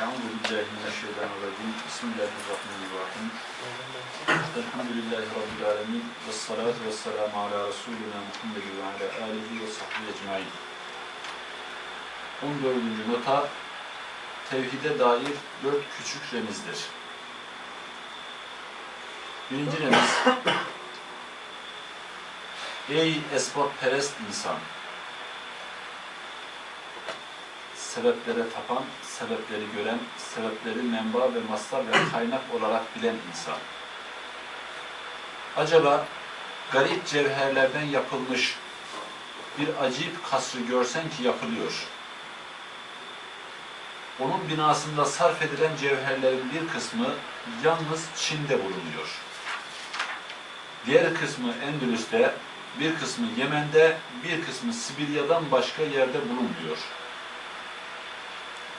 Euzu billahi mineşşeytanirracim. Bismillahirrahmanirrahim. Elhamdülillahi Rabbil alemin. Ve salatu ve selamu ala Resulina Muhammed ve ala alihi ve sahbihi ecmain. 14. nota Tevhide dair dört küçük remizdir. Birinci remiz Ey esbab perest insan! Sebeplere tapan, sebepleri gören, sebepleri menba ve mastar ve kaynak olarak bilen insan. Acaba garip cevherlerden yapılmış bir acip kasrı görsen ki yapılıyor. Onun binasında sarf edilen cevherlerin bir kısmı yalnız Çin'de bulunuyor. Diğer kısmı Endülüs'te, bir kısmı Yemen'de, bir kısmı Sibirya'dan başka yerde bulunmuyor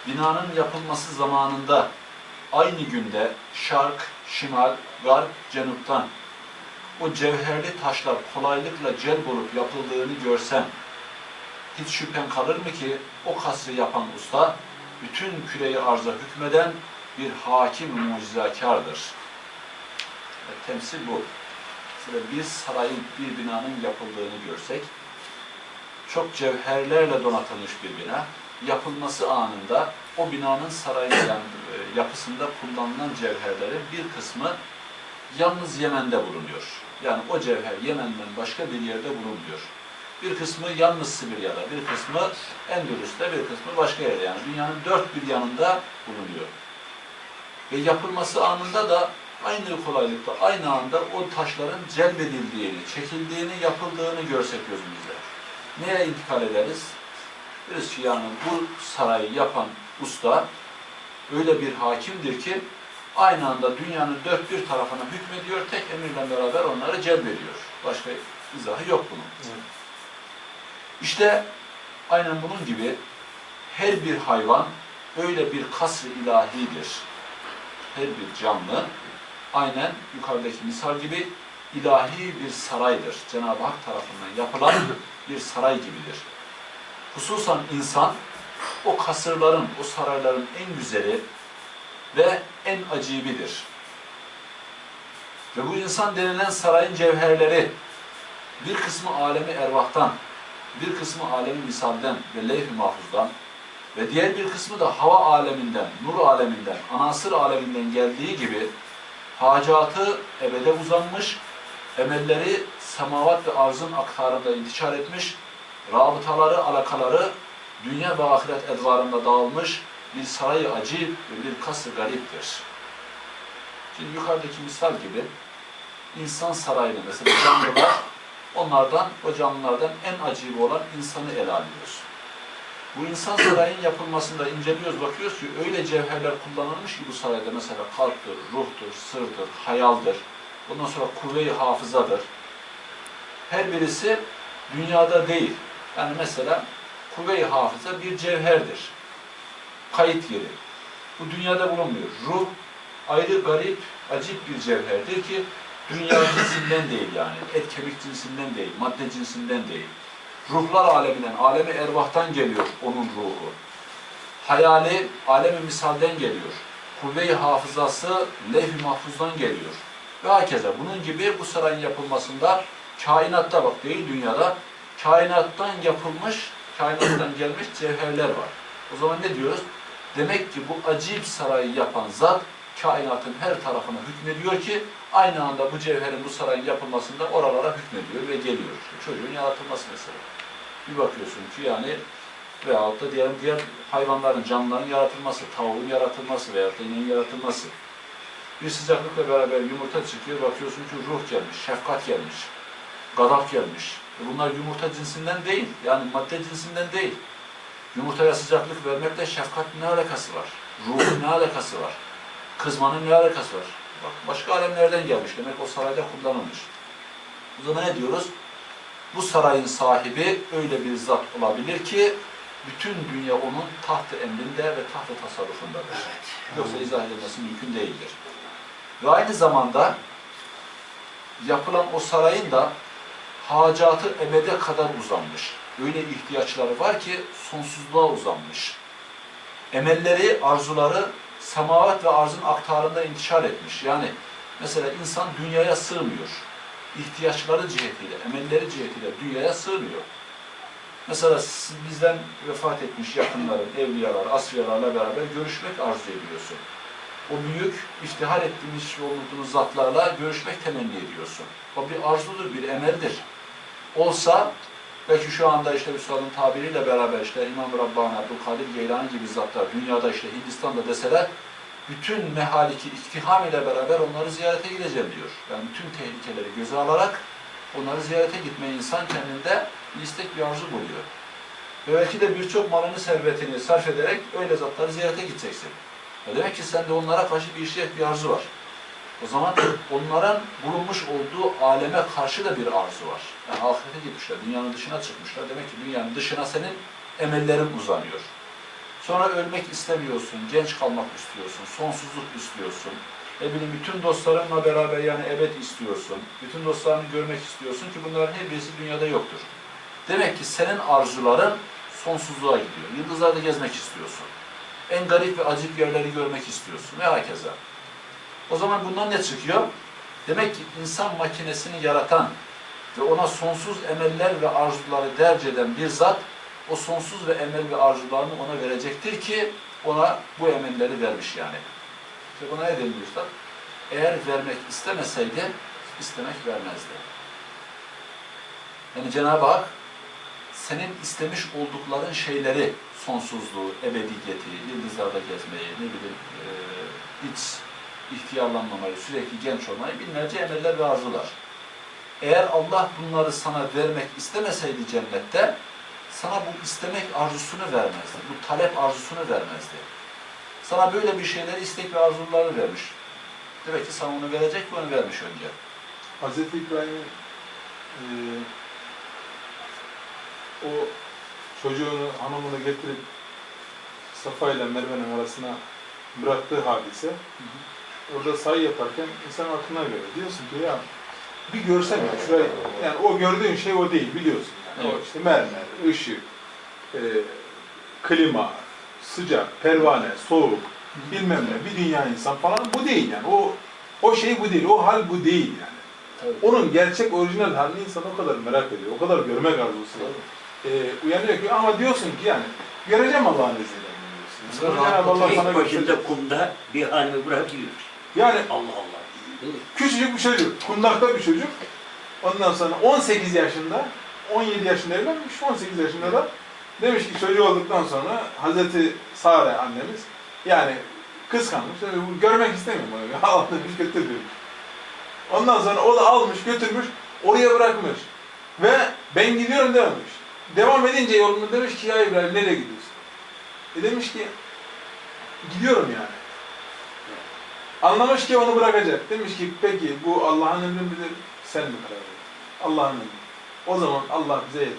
binanın yapılması zamanında aynı günde şark, şimal, garp, cenuptan o cevherli taşlar kolaylıkla celb olup yapıldığını görsem hiç şüphen kalır mı ki o kasrı yapan usta bütün küreyi arza hükmeden bir hakim mucizakardır. E, temsil bu. Mesela bir sarayın, bir binanın yapıldığını görsek çok cevherlerle donatılmış bir bina yapılması anında o binanın sarayı yani e, yapısında kullanılan cevherlerin bir kısmı yalnız Yemen'de bulunuyor. Yani o cevher Yemen'den başka bir yerde bulunmuyor. Bir kısmı yalnız Sibirya'da, bir kısmı Endülüs'te, bir kısmı başka yerde. Yani dünyanın dört bir yanında bulunuyor. Ve yapılması anında da aynı kolaylıkla, aynı anda o taşların celbedildiğini, çekildiğini, yapıldığını görsek gözümüzde. Neye intikal ederiz? Yani bu sarayı yapan usta öyle bir hakimdir ki aynı anda dünyanın dört bir tarafına hükmediyor, tek emirle beraber onları celbediyor. Başka izahı yok bunun. Evet. İşte aynen bunun gibi her bir hayvan öyle bir kasr ilahidir. Her bir canlı aynen yukarıdaki misal gibi ilahi bir saraydır. Cenab-ı Hak tarafından yapılan bir saray gibidir. Hususan insan o kasırların, o sarayların en güzeli ve en acibidir. Ve bu insan denilen sarayın cevherleri bir kısmı alemi ervahtan, bir kısmı alemi misalden ve levh-i mahfuzdan ve diğer bir kısmı da hava aleminden, nur aleminden, anasır aleminden geldiği gibi hacatı ebede uzanmış, emelleri semavat ve arzın aktarında intişar etmiş, rabıtaları, alakaları dünya ve ahiret edvarında dağılmış bir saray acip ve bir kasır gariptir. Şimdi yukarıdaki misal gibi insan sarayını mesela canlılar onlardan, o canlılardan en acip olan insanı ele alıyoruz. Bu insan sarayın yapılmasında inceliyoruz, bakıyoruz ki öyle cevherler kullanılmış ki bu sarayda mesela kalptir, ruhtur, sırdır, hayaldir, ondan sonra kuvve-i hafızadır. Her birisi dünyada değil. Yani mesela kuvve-i hafıza bir cevherdir. Kayıt yeri. Bu dünyada bulunmuyor. Ruh ayrı, garip, acip bir cevherdir ki dünya cinsinden değil yani. Et kemik cinsinden değil, madde cinsinden değil. Ruhlar aleminden, alemi ervahtan geliyor onun ruhu. Hayali alemi misalden geliyor. Kuvve-i hafızası levh-i mahfuzdan geliyor. Ve hakeza bunun gibi bu sarayın yapılmasında kainatta bak değil dünyada kainattan yapılmış kainattan gelmiş cevherler var. O zaman ne diyoruz? Demek ki bu acip sarayı yapan zat kainatın her tarafına hükmediyor ki aynı anda bu cevherin bu sarayın yapılmasında oralara hükmediyor ve geliyor. Çocuğun yaratılması mesela. Bir bakıyorsun ki yani veyahut da diğer, diğer hayvanların, canlıların yaratılması, tavuğun yaratılması veyahut da ineğin yaratılması. Bir sıcaklıkla beraber yumurta çıkıyor, bakıyorsun ki ruh gelmiş, şefkat gelmiş, gadap gelmiş, Bunlar yumurta cinsinden değil. Yani madde cinsinden değil. Yumurtaya sıcaklık vermekle şefkat ne alakası var? Ruhun ne alakası var? Kızmanın ne alakası var? Bak başka alemlerden gelmiş. Demek o sarayda kullanılmış. O zaman ne diyoruz? Bu sarayın sahibi öyle bir zat olabilir ki bütün dünya onun tahtı emrinde ve tahtı tasarrufundadır. Yoksa izah edilmesi mümkün değildir. Ve aynı zamanda yapılan o sarayın da hacatı ebede kadar uzanmış. Öyle ihtiyaçları var ki sonsuzluğa uzanmış. emelleri, arzuları semavat ve arzın aktarında intişar etmiş. Yani mesela insan dünyaya sığmıyor. İhtiyaçları cihetiyle, emelleri cihetiyle dünyaya sığmıyor. Mesela bizden vefat etmiş yakınların, evliyalar, asfiyalarla beraber görüşmek arzu ediyorsun. O büyük, iftihar ettiğiniz olduğunuz zatlarla görüşmek temenni ediyorsun. O bir arzudur, bir emeldir. Olsa, belki şu anda işte Üstad'ın tabiriyle beraber işte İmam-ı Rabbani, Abdülkadir Geylani gibi zatlar dünyada işte Hindistan'da deseler, bütün mehaliki iktiham ile beraber onları ziyarete gideceğim diyor. Yani bütün tehlikeleri göze alarak onları ziyarete gitmeyi insan kendinde bir istek bir arzu buluyor. Ve belki de birçok malını, servetini sarf ederek öyle zatları ziyarete gideceksin. E demek ki sende onlara karşı bir işlek bir arzu var. O zaman onların bulunmuş olduğu aleme karşı da bir arzu var. Yani ahirete gitmişler, dünyanın dışına çıkmışlar. Demek ki dünyanın dışına senin emellerin uzanıyor. Sonra ölmek istemiyorsun, genç kalmak istiyorsun, sonsuzluk istiyorsun. Ne bileyim bütün dostlarınla beraber yani ebed istiyorsun. Bütün dostlarını görmek istiyorsun ki bunların her birisi dünyada yoktur. Demek ki senin arzuların sonsuzluğa gidiyor. Yıldızlarda gezmek istiyorsun. En garip ve acip yerleri görmek istiyorsun ve herkese. O zaman bundan ne çıkıyor? Demek ki insan makinesini yaratan ve ona sonsuz emeller ve arzuları derc eden bir zat o sonsuz ve emel ve arzularını ona verecektir ki ona bu emelleri vermiş yani. İşte buna ne deniliyor usta? Eğer vermek istemeseydi istemek vermezdi. Yani Cenab-ı Hak senin istemiş oldukların şeyleri, sonsuzluğu, ebediyeti, yıldızlarda gezmeyi, ne bileyim, e, hiç ihtiyarlanmamayı, sürekli genç olmayı binlerce emeller ve arzular. Eğer Allah bunları sana vermek istemeseydi cennette, sana bu istemek arzusunu vermezdi, bu talep arzusunu vermezdi. Sana böyle bir şeyleri istek ve arzuları vermiş. Demek ki sana onu verecek ve onu vermiş önce. Hazreti İbrahim'in e, o çocuğunu, hanımını getirip Safa ile Merve'nin arasına bıraktığı hadise orada sayı yaparken insan aklına göre diyorsun ki ya bir görsen ya şurayı yani o gördüğün şey o değil biliyorsun yani. O Evet. işte mermer, ışık, e, klima, sıcak, pervane, soğuk, bilmem ne, bir dünya insan falan bu değil yani. O o şey bu değil, o hal bu değil yani. Tabii. Onun gerçek orijinal halini insan o kadar merak ediyor, o kadar görmek arzusu var. Ee, uyanıyor ki ama diyorsun ki yani göreceğim Allah'ın izniyle Cenab-ı Allah sana gösterecek. kumda bir halimi bırakıp gidiyor. Yani Allah Allah. Küçücük bir çocuk, kundakta bir çocuk. Ondan sonra 18 yaşında, 17 yaşında evlenmiş, 18 yaşında da demiş ki çocuğu olduktan sonra Hazreti Sare annemiz yani kıskanmış, bu görmek istemiyorum onu. Al demiş götür demiş. Ondan sonra o da almış götürmüş, oraya bırakmış. Ve ben gidiyorum dememiş. Devam edince yolunu demiş ki ya İbrahim nereye gidiyorsun? E demiş ki gidiyorum yani. Anlamış ki onu bırakacak. Demiş ki peki bu Allah'ın emri midir? Sen mi karar verdin? Allah'ın emri. O zaman Allah bize yeter.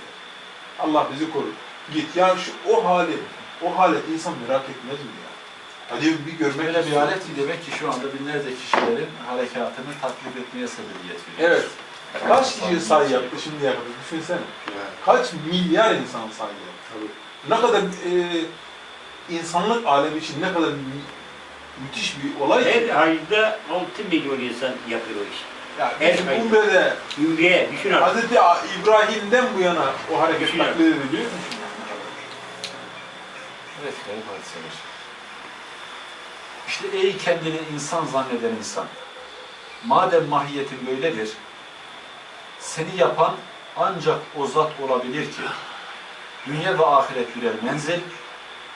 Allah bizi korur. Git. Ya şu o hali, o halet insan merak etmez mi ya? Hadi bir görmek Böyle bir istiyor. alet ki demek ki şu anda binlerce kişilerin harekatını taklit etmeye sebebiyet veriyor. Evet. Kaç kişi say yaptı şimdiye kadar? Düşünsene. Kaç milyar insan say yaptı? Ne kadar e, insanlık alemi için ne kadar müthiş bir olay ki. Her ayda 6 milyon insan yapıyor o işi. Ya her bizim ay. Umre'de Ümreye düşün artık. Hazreti İbrahim'den bu yana o hareket Düşün taklit ediliyor. Evet, garip hadiseler. İşte ey kendini insan zanneden insan. Madem mahiyetin böyledir, seni yapan ancak o zat olabilir ki, dünya ve ahiret birer menzil,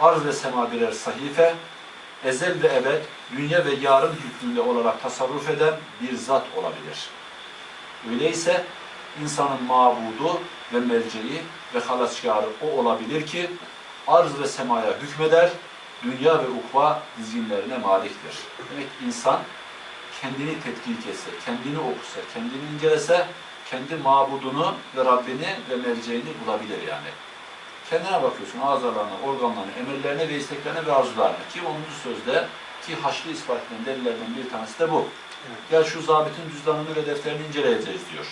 arz ve sema birer sahife, ezel ve ebed, dünya ve yarın hükmünde olarak tasarruf eden bir zat olabilir. Öyleyse insanın mabudu ve merceği ve halaskarı o olabilir ki, arz ve semaya hükmeder, dünya ve ukva dizginlerine maliktir. Demek insan kendini tetkik etse, kendini okusa, kendini incelese, kendi mabudunu ve Rabbini ve merceğini bulabilir yani. Kendine bakıyorsun, azalarına, organlarına, emellerine ve isteklerine ve arzularına. Ki 10. sözde ki haçlı ispat delillerden bir tanesi de bu. Gel şu zabitin cüzdanını ve defterini inceleyeceğiz diyor.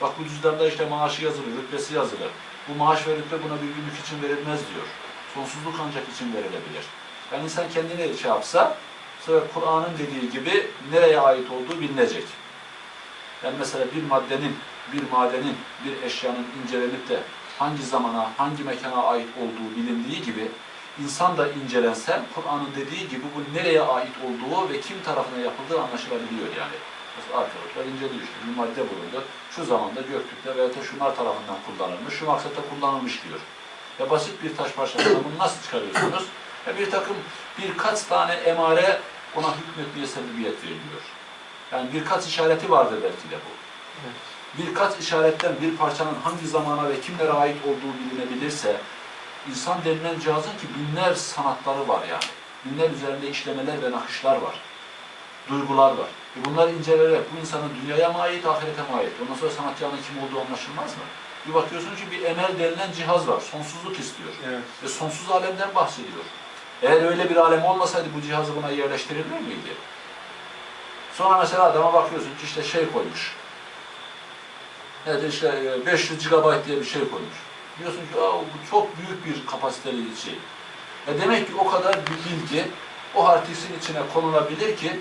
Bak bu cüzdanda işte maaşı yazılı, rütbesi yazılı. Bu maaş ve rütbe buna bir günlük için verilmez diyor. Sonsuzluk ancak için verilebilir. Yani insan kendini şey yapsa, Kur'an'ın dediği gibi nereye ait olduğu bilinecek. Yani mesela bir maddenin, bir madenin, bir eşyanın incelenip de hangi zamana, hangi mekana ait olduğu bilindiği gibi insan da incelense Kur'an'ın dediği gibi bu nereye ait olduğu ve kim tarafından yapıldığı anlaşılabiliyor yani. Mesela arkeologlar inceliyor işte bir madde bulundu. Şu zamanda Göktürk'te veya da şunlar tarafından kullanılmış, şu maksatta kullanılmış diyor. Ya basit bir taş parçasından bunu nasıl çıkarıyorsunuz? Ya bir takım birkaç tane emare ona hükmetmeye sebebiyet veriliyor. Yani birkaç işareti vardır belki de bu. Birkaç işaretten bir parçanın hangi zamana ve kimlere ait olduğu bilinebilirse, insan denilen cihazın ki binler sanatları var yani. Binler üzerinde işlemeler ve nakışlar var. Duygular var. E bunları incelerek bu insanın dünyaya mı ait, ahirete mi ait? Ondan sonra sanatçının kim olduğu anlaşılmaz mı? Bir bakıyorsun ki bir emel denilen cihaz var. Sonsuzluk istiyor. Evet. Ve sonsuz alemden bahsediyor. Eğer öyle bir alem olmasaydı bu cihazı buna yerleştirilir miydi? Sonra mesela adama bakıyorsun ki işte şey koymuş. Evet işte e, 500 GB diye bir şey koymuş. Diyorsun ki Aa, bu çok büyük bir kapasiteli şey. E demek ki o kadar bir bilgi o hard diskin içine konulabilir ki